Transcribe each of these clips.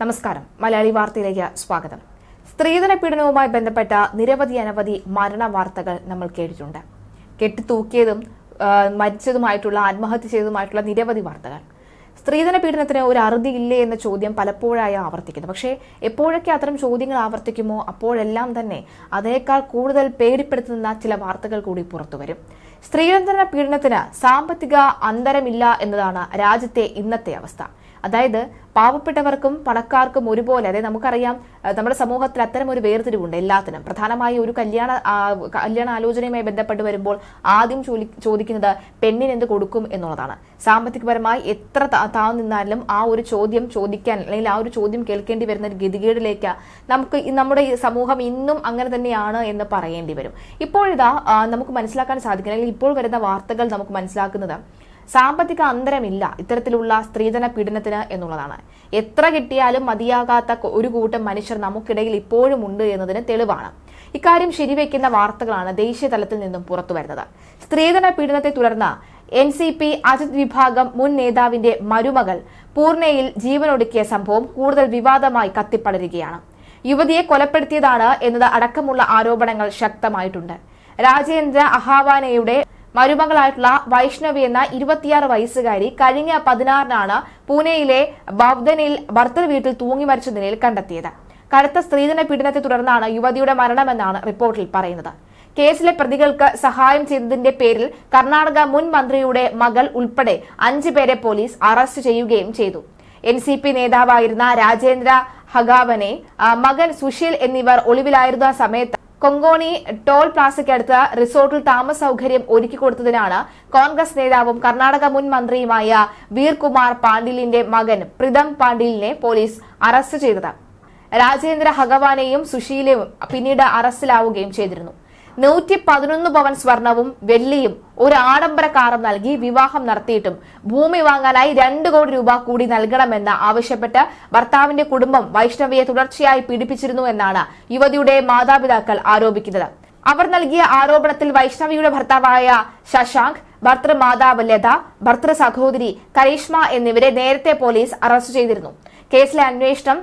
നമസ്കാരം. മലയാളി വാർത്തയിലേക്ക് സ്വാഗതം. സ്ത്രീധന പീഡനവുമായി ബന്ധപ്പെട്ട നിരവധി അനവധി മരണ വാർത്തകൾ നമ്മൾ കേട്ടിട്ടുണ്ട്. കെട്ടിത്തൂക്കിയതും മരിച്ചതുമായിട്ടുള്ള ആത്മഹത്യ ചെയ്തതുമായിട്ടുള്ള നിരവധി വാർത്തകൾ. സ്ത്രീധന പീഡനത്തിന് ഒരു അറുതി ഇല്ലേ എന്ന ചോദ്യം പലപ്പോഴായി ആവർത്തിക്കുന്നു. പക്ഷേ എപ്പോഴൊക്കെ അത്തരം ചോദ്യങ്ങൾ ആവർത്തിക്കുമോ? അപ്പോഴെല്ലാം തന്നെ അതേക്കാൾ കൂടുതൽ പേടിപ്പെടുത്തുന്ന ചില വാർത്തകൾ കൂടി പുറത്തുവരും സ്ത്രീധന പീഡനത്തിന് സാമ്പത്തിക അന്തരമില്ല എന്നതാണ് രാജ്യത്തെ ഇന്നത്തെ അവസ്ഥ. അതായത് പാവപ്പെട്ടവർക്കും പണക്കാർക്കും ഒരുപോലെ അതായത് നമുക്കറിയാം നമ്മുടെ സമൂഹത്തിൽ അത്തരം ഒരു വേർതിരിവുണ്ട് എല്ലാത്തിനും. പ്രധാനമായി ഒരു കല്യാണ കല്യാണ ആലോചനയുമായി ബന്ധപ്പെട്ട് വരുമ്പോൾ ആദ്യം ചോദിക്കുന്നത് പെണ്ണിന് എന്ത് കൊടുക്കും എന്നുള്ളതാണ്. സാമ്പത്തികപരമായി എത്ര താഴ്ന്നു നിന്നാലും ആ ഒരു ചോദ്യം ചോദിക്കാൻ അല്ലെങ്കിൽ ആ ഒരു ചോദ്യം കേൾക്കേണ്ടി വരുന്ന ഒരു ഗതികേടിലേക്ക് നമുക്ക് നമ്മുടെ ഈ സമൂഹം ഇന്നും അങ്ങനെ തന്നെയാണ് എന്ന് പറയേണ്ടി വരും. ഇപ്പോഴിതാ നമുക്ക് മനസ്സിലാക്കാൻ സാധിക്കും അല്ലെങ്കിൽ ഇപ്പോൾ വരുന്ന വാർത്തകൾ നമുക്ക് മനസ്സിലാക്കുന്നത് സാമ്പത്തിക അന്തരമില്ല ഇത്തരത്തിലുള്ള സ്ത്രീധന പീഡനത്തിന് എന്നുള്ളതാണ്. എത്ര കിട്ടിയാലും മതിയാകാത്ത ഒരു കൂട്ടം മനുഷ്യർ നമുക്കിടയിൽ ഇപ്പോഴും ഉണ്ട് എന്നതിന് തെളിവാണ്. ഇക്കാര്യം ശരിവെക്കുന്ന വാർത്തകളാണ് ദേശീയ തലത്തിൽ നിന്നും പുറത്തുവരുന്നത് സ്ത്രീധന പീഡനത്തെ തുടർന്ന് എൻ സി പി അജിത് വിഭാഗം മുൻ നേതാവിന്റെ മരുമകൾ പൂർണയിൽ ജീവനൊടുക്കിയ സംഭവം കൂടുതൽ വിവാദമായി കത്തിപ്പടരുകയാണ്. യുവതിയെ കൊലപ്പെടുത്തിയതാണ് എന്നത് അടക്കമുള്ള ആരോപണങ്ങൾ ശക്തമായിട്ടുണ്ട്. രാജേന്ദ്ര അഹാവാനയുടെ മരുമകളായിട്ടുള്ള വൈഷ്ണവി എന്ന ഇരുപത്തിയാറ് വയസ്സുകാരി കഴിഞ്ഞ പതിനാറിനാണ് പൂനെയിലെ ബവ്ദനിൽ ഭർത്തൃ വീട്ടിൽ തൂങ്ങി മരിച്ച നിലയിൽ കണ്ടെത്തിയത്. കടുത്ത സ്ത്രീധന പീഡനത്തെ തുടർന്നാണ് യുവതിയുടെ മരണമെന്നാണ് റിപ്പോർട്ടിൽ പറയുന്നത്. കേസിലെ പ്രതികൾക്ക് സഹായം ചെയ്തതിന്റെ പേരിൽ കർണാടക മുൻ മന്ത്രിയുടെ മകൾ ഉൾപ്പെടെ അഞ്ചു പേരെ പോലീസ് അറസ്റ്റ് ചെയ്യുകയും ചെയ്തു. എൻ സി പി നേതാവായിരുന്ന രാജേന്ദ്ര ഹഗാവനെ മകൻ സുശീൽ എന്നിവർ ഒളിവിലായിരുന്ന സമയത്ത് കൊങ്കോണി ടോൾ പ്ലാസയ്ക്കടുത്ത് റിസോർട്ടിൽ താമസ സൌകര്യം ഒരുക്കി കൊടുത്തതിനാണ് കോൺഗ്രസ് നേതാവും കർണാടക മുൻ മന്ത്രിയുമായ വീർകുമാർ പാണ്ഡിലിന്റെ മകൻ പ്രിതം പാണ്ഡിലിനെ പോലീസ് അറസ്റ്റ് ചെയ്തത്. രാജേന്ദ്ര ഹഗവാനെയും സുശീലയും പിന്നീട് അറസ്റ്റിലാവുകയും ചെയ്തിരുന്നു. നൂറ്റി പതിനൊന്ന് പവൻ സ്വർണവും വെള്ളിയും ഒരു ആഡംബര കാറും നൽകി വിവാഹം നടത്തിയിട്ടും ഭൂമി വാങ്ങാനായി രണ്ട് കോടി രൂപ കൂടി നൽകണമെന്ന് ആവശ്യപ്പെട്ട് ഭർത്താവിന്റെ കുടുംബം വൈഷ്ണവിയെ തുടർച്ചയായി പീഡിപ്പിച്ചിരുന്നു എന്നാണ് യുവതിയുടെ മാതാപിതാക്കൾ ആരോപിക്കുന്നത്. അവർ നൽകിയ ആരോപണത്തിൽ വൈഷ്ണവിയുടെ ഭർത്താവായ ശശാങ്ക് ഭർത്തൃ മാതാവ് ലത ഭർത്തൃ സഹോദരി കരീഷ്മ എന്നിവരെ നേരത്തെ പോലീസ് അറസ്റ്റ് ചെയ്തിരുന്നു. കേസിലെ അന്വേഷണം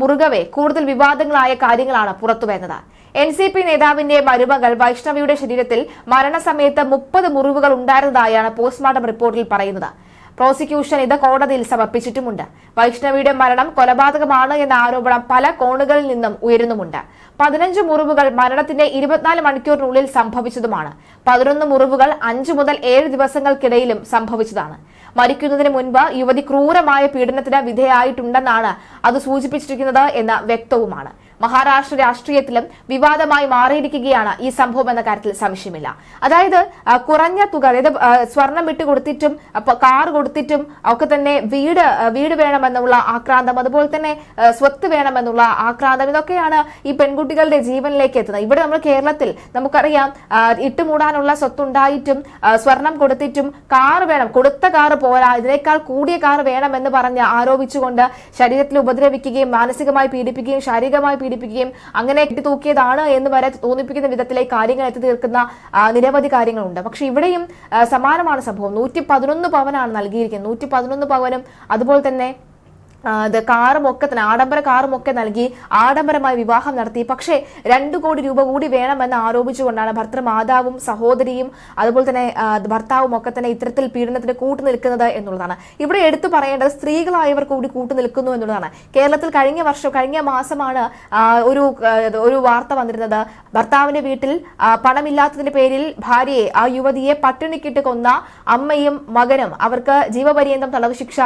മുറുകവെ കൂടുതൽ വിവാദങ്ങളായ കാര്യങ്ങളാണ് പുറത്തുവരുന്നത് എൻ സി പി നേതാവിന്റെ മരുമകൾ വൈഷ്ണവിയുടെ ശരീരത്തിൽ മരണസമയത്ത് മുപ്പത് മുറിവുകൾ ഉണ്ടായിരുന്നതായാണ് പോസ്റ്റ്മോർട്ടം റിപ്പോർട്ടിൽ പറയുന്നത്. പ്രോസിക്യൂഷൻ ഇത് കോടതിയിൽ സമർപ്പിച്ചിട്ടുമുണ്ട്. വൈഷ്ണവിയുടെ മരണം കൊലപാതകമാണ് എന്ന ആരോപണം പല കോണുകളിൽ നിന്നും ഉയരുന്നുമുണ്ട്. പതിനഞ്ച് മുറിവുകൾ മരണത്തിന്റെ ഇരുപത്തിനാല് മണിക്കൂറിനുള്ളിൽ സംഭവിച്ചതുമാണ്. പതിനൊന്ന് മുറിവുകൾ അഞ്ചു മുതൽ ഏഴ് ദിവസങ്ങൾക്കിടയിലും സംഭവിച്ചതാണ്. മരിക്കുന്നതിന് മുൻപ് യുവതി ക്രൂരമായ പീഡനത്തിന് വിധേയായിട്ടുണ്ടെന്നാണ് അത് സൂചിപ്പിച്ചിരിക്കുന്നത് എന്ന് വ്യക്തവുമാണ്. മഹാരാഷ്ട്ര രാഷ്ട്രീയത്തിലും വിവാദമായി മാറിയിരിക്കുകയാണ് ഈ സംഭവം എന്ന കാര്യത്തിൽ സംശയമില്ല. അതായത് കുറഞ്ഞ തുക അതായത് സ്വർണം വിട്ട് കൊടുത്തിട്ടും കാർ കൊടുത്തിട്ടും ഒക്കെ തന്നെ വീട് വീട് വേണമെന്നുള്ള ആക്രാന്തം അതുപോലെ തന്നെ സ്വത്ത് വേണമെന്നുള്ള ആക്രാന്തം ഇതൊക്കെയാണ് ഈ പെൺകുട്ടികളുടെ ജീവനിലേക്ക് എത്തുന്നത്. ഇവിടെ നമ്മൾ കേരളത്തിൽ നമുക്കറിയാം ഇട്ടുമൂടാനുള്ള സ്വത്തുണ്ടായിട്ടും സ്വർണം കൊടുത്തിട്ടും കാർ വേണം. കൊടുത്ത കാർ പോരാ ഇതിനേക്കാൾ കൂടിയ കാർ വേണമെന്ന് പറഞ്ഞ് ആരോപിച്ചുകൊണ്ട് ശരീരത്തിൽ ഉപദ്രവിക്കുകയും മാനസികമായി പീഡിപ്പിക്കുകയും ശാരീരികമായി പീഡിപ്പിക്കുകയും അങ്ങനെ തൂക്കിയതാണ് എന്ന് വരെ തോന്നിപ്പിക്കുന്ന വിധത്തിലേക്ക് കാര്യങ്ങൾ എത്തി തീർക്കുന്ന നിരവധി കാര്യങ്ങളുണ്ട്. പക്ഷെ ഇവിടെയും സമാനമാണ് സംഭവം. നൂറ്റി പതിനൊന്ന് പവനാണ് നൽകിയിരിക്കുന്നത്. നൂറ്റി പതിനൊന്ന് പവനും അതുപോലെ തന്നെ ഇത് കാറും ഒക്കെ തന്നെ ആഡംബര കാറും ഒക്കെ നൽകി ആഡംബരമായി വിവാഹം നടത്തി. പക്ഷേ രണ്ടു കോടി രൂപ കൂടി വേണമെന്ന് ആരോപിച്ചുകൊണ്ടാണ് ഭർത്തൃ മാതാവും സഹോദരിയും അതുപോലെ തന്നെ ഭർത്താവും ഒക്കെ തന്നെ ഇത്തരത്തിൽ പീഡനത്തിന് കൂട്ടു നിൽക്കുന്നത് എന്നുള്ളതാണ്. ഇവിടെ എടുത്തു പറയേണ്ടത് സ്ത്രീകളായവർ കൂടി നിൽക്കുന്നു എന്നുള്ളതാണ്. കേരളത്തിൽ കഴിഞ്ഞ വർഷം കഴിഞ്ഞ മാസമാണ് ഒരു ഒരു വാർത്ത വന്നിരുന്നത്. ഭർത്താവിന്റെ വീട്ടിൽ പണമില്ലാത്തതിന്റെ പേരിൽ ഭാര്യയെ ആ യുവതിയെ പട്ടിണിക്കിട്ട് കൊന്ന അമ്മയും മകനും. അവർക്ക് ജീവപര്യന്തം തടവ് ശിക്ഷ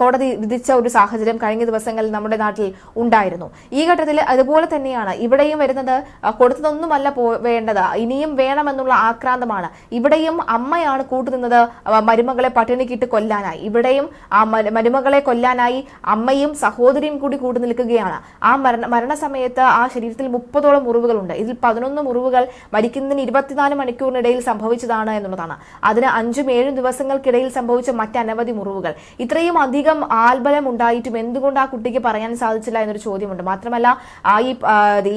കോടതി വിധിച്ച ഒരു സാഹചര്യം കഴിഞ്ഞ ദിവസങ്ങളിൽ നമ്മുടെ നാട്ടിൽ ഉണ്ടായിരുന്നു. ഈ ഘട്ടത്തിൽ അതുപോലെ തന്നെയാണ് ഇവിടെയും വരുന്നത് കൊടുത്തതൊന്നുമല്ല വേണ്ടത്. ഇനിയും വേണമെന്നുള്ള ആക്രാന്തമാണ്. ഇവിടെയും അമ്മയാണ് കൂട്ടുനിന്നത് മരുമകളെ പട്ടിണിക്കിട്ട് കൊല്ലാനായി. ഇവിടെയും ആ മരുമകളെ കൊല്ലാനായി അമ്മയും സഹോദരിയും കൂടി കൂട്ടു നിൽക്കുകയാണ്. ആ മരണ മരണസമയത്ത് ആ ശരീരത്തിൽ മുപ്പതോളം മുറിവുകളുണ്ട്. ഇതിൽ പതിനൊന്ന് മുറിവുകൾ മരിക്കുന്നതിന് ഇരുപത്തിനാല് മണിക്കൂറിനിടയിൽ സംഭവിച്ചതാണ് എന്നുള്ളതാണ്. അതിന് അഞ്ചും ഏഴും ദിവസങ്ങൾക്കിടയിൽ സംഭവിച്ച മറ്റനവധി മുറിവുകൾ. ഇത്രയും അധികം ആൽബലം ഉണ്ടായി ഉണ്ടായിട്ടും എന്തുകൊണ്ട് ആ കുട്ടിക്ക് പറയാൻ സാധിച്ചില്ല എന്നൊരു ചോദ്യമുണ്ട്. മാത്രമല്ല ആ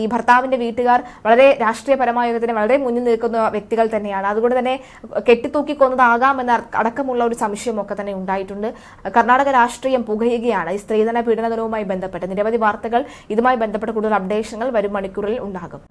ഈ ഭർത്താവിന്റെ വീട്ടുകാർ വളരെ രാഷ്ട്രീയപരമായ വളരെ മുന്നിൽ നിൽക്കുന്ന വ്യക്തികൾ തന്നെയാണ്. അതുകൊണ്ട് തന്നെ കെട്ടിത്തൂക്കി കൊന്നതാകാമെന്ന അടക്കമുള്ള ഒരു സംശയമൊക്കെ തന്നെ ഉണ്ടായിട്ടുണ്ട്. കർണാടക രാഷ്ട്രീയം പുകയുകയാണ്. ഈ സ്ത്രീധന പീഡന ദിനവുമായി ബന്ധപ്പെട്ട് നിരവധി വാർത്തകൾ ഇതുമായി ബന്ധപ്പെട്ട് കൂടുതൽ അപ്ഡേഷനുകൾ വരും മണിക്കൂറിൽ ഉണ്ടാകും.